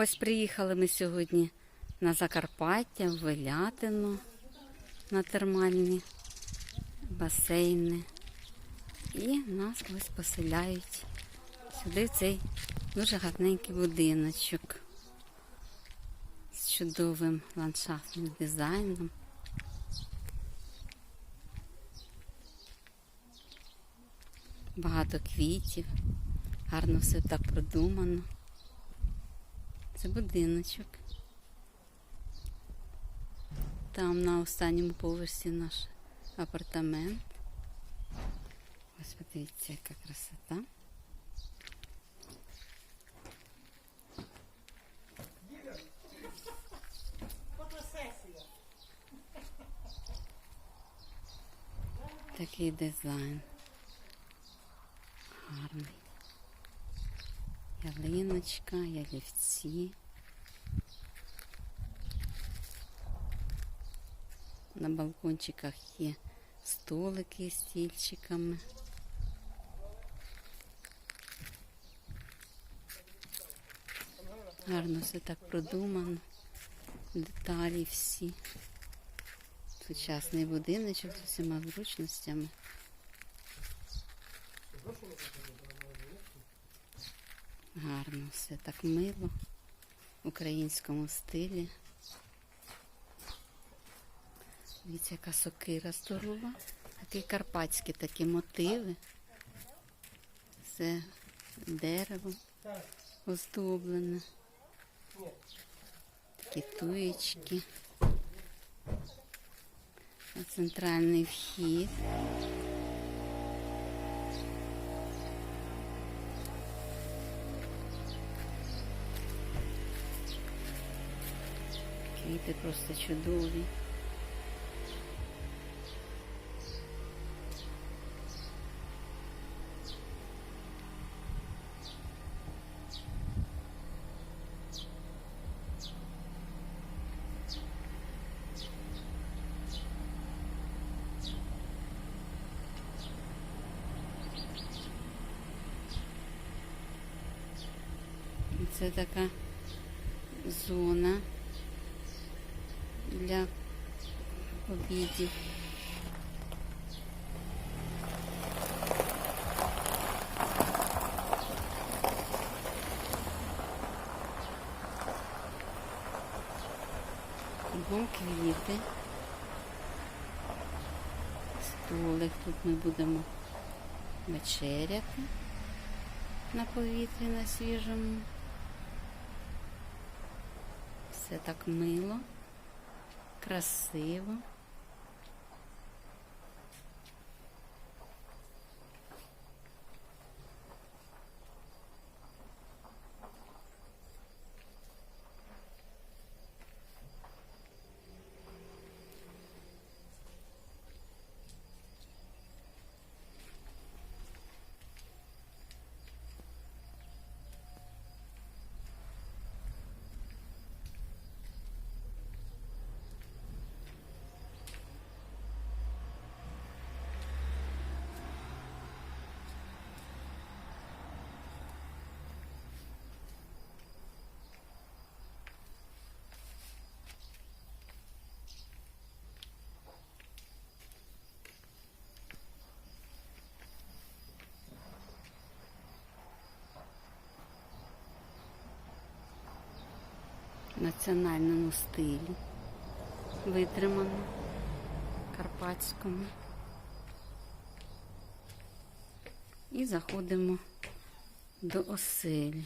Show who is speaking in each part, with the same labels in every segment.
Speaker 1: Ось приїхали ми сьогодні на Закарпаття, в Велятину на термальні басейни. І нас ось поселяють сюди в цей дуже гарненький будиночок з чудовим ландшафтним дизайном. Багато квітів, гарно все так продумано. Це будиночок. Там на останньому поверсі наш апартамент. Ось подивіться, яка красота. Такий дизайн. Ялиночка, ялівці. На балкончиках є столики з стільчиками. Гарно все так продумано. Деталі всі. Сучасний будиночок з усіма зручностями. Гарно все так мило в українському стилі. Дивіться, яка сокира здорова. Такі карпатські такі мотиви. Все дерево оздоблене. Такі туєчки. Центральний вхід. Квіти просто чудові. Це така зона для обідів. Кругом квіти. Столик. Тут ми будемо вечеряти на повітрі на свіжому. Все так мило, красиво. Національному стилі. Витримано. Карпатському. І заходимо до оселі.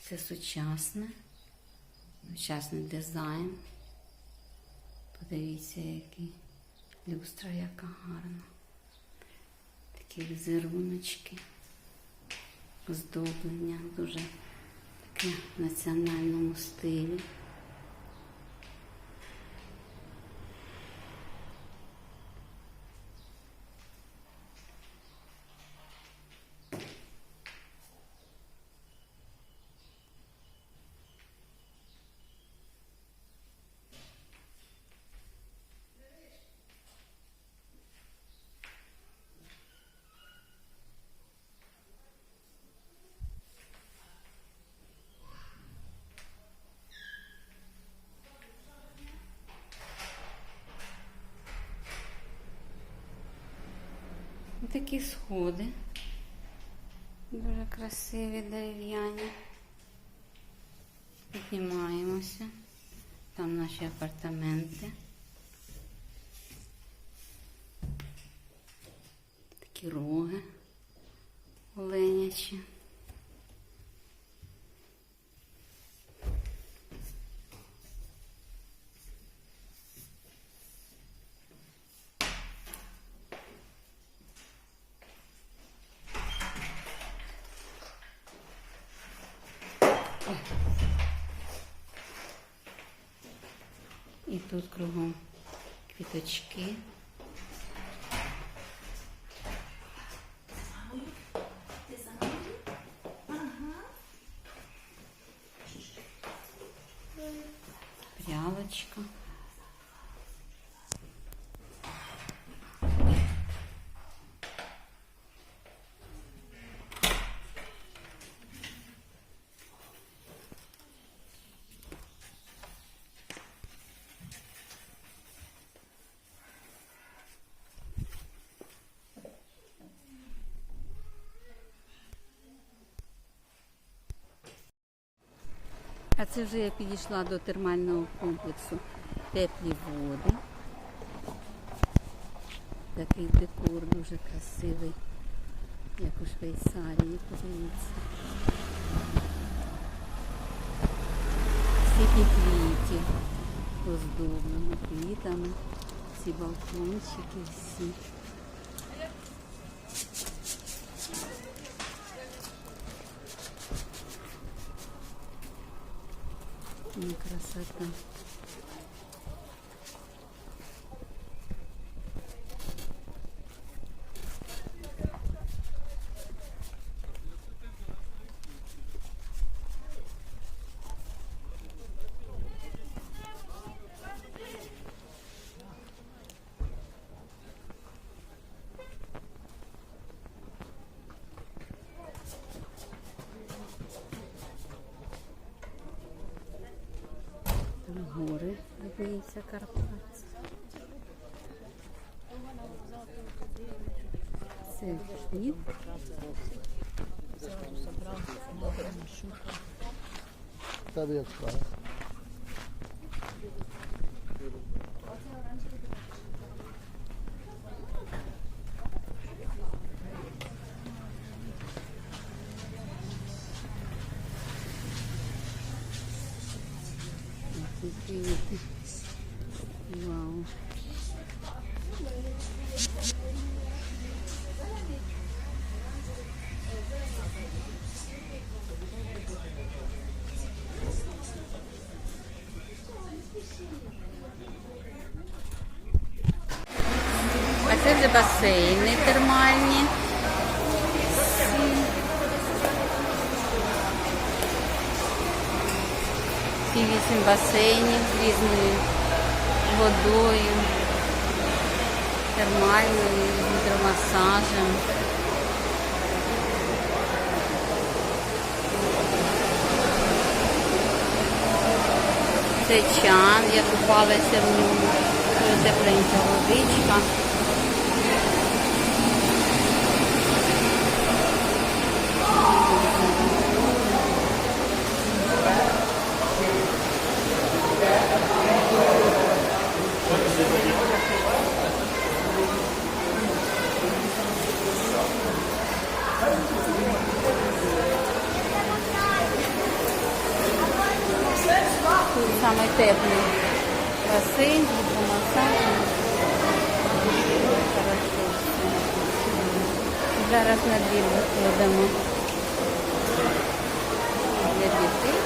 Speaker 1: Це сучасне, сучасний дизайн. Подивіться, який люстра, яка гарна. Такі візеруночки, оздоблення дуже національному стилі. Такі сходи. Дуже красиві дерев'яні. Піднімаємося. Там наші апартаменти. Такі роги оленячі. І тут кругом квіточки. А це вже я підійшла до термального комплексу Теплі води. Такий декор дуже красивий, як у Швейцарії, подивіться. Скільки квітів оздоблено квітами, всі балкончики, всі. Красота. Там гори, дивіться, Карпатські. Це хід.
Speaker 2: Тебе як справа?
Speaker 1: Які квіти. Вау. А це вже басейни термальні. Ці вісім басейнів з різною водою, термальною, гідромасажем. Це чан, я купалася в ньому. Дуже тепленька водичка. Тут самий теплий басейн, гідромасаж. Хорошо все. Зараз на двір виходимо для дітей.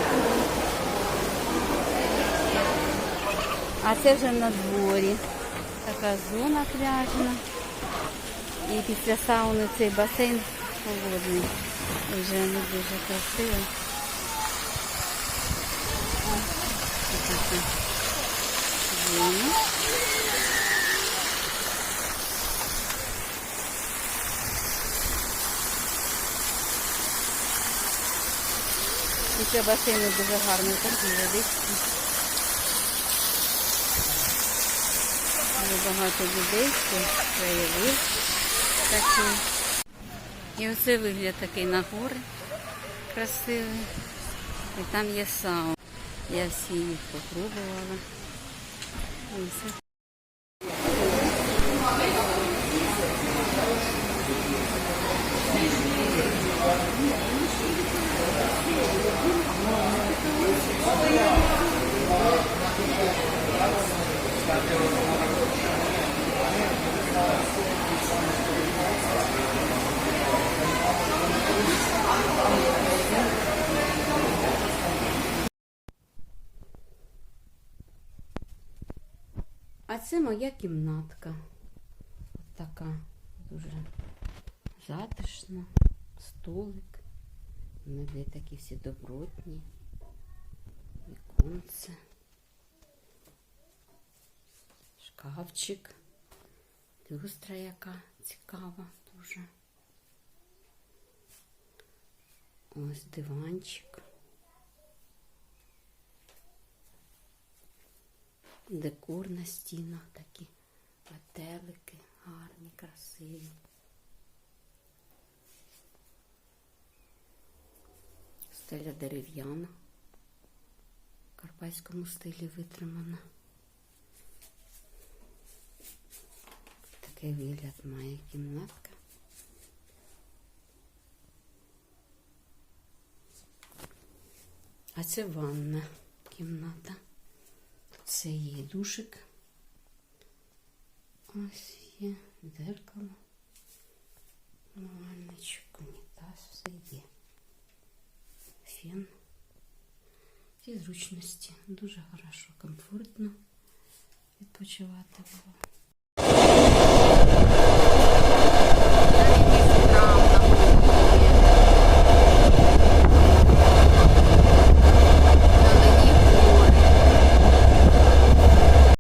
Speaker 1: А це вже на дворі. Така зона пляжна. І після сауни цей басейн холодний. Вже не дуже красиво. Така зона. Після басейну дуже гарно такі водички. Дуже багато людей, хто краєвид. такий. І оце вигляд такий на гори красивий. І там є сауна. Я всі їх попробувала. А це моя кімнатка. От така дуже затишна, столик. Меблі такі всі добротні. Віконце. Шкафчик. Люстра яка цікава дуже. Ось диванчик. Декор на стінах такі метелики гарні, красиві. Стеля дерев'яна. В карпатському стилі витримана. Такий вигляд має кімнатка. А це ванна кімната. Це є душик. Ось є дзеркало. Мальничок, унітаз, все є. Фен. Всі зручності. Дуже хорошо, комфортно відпочивати.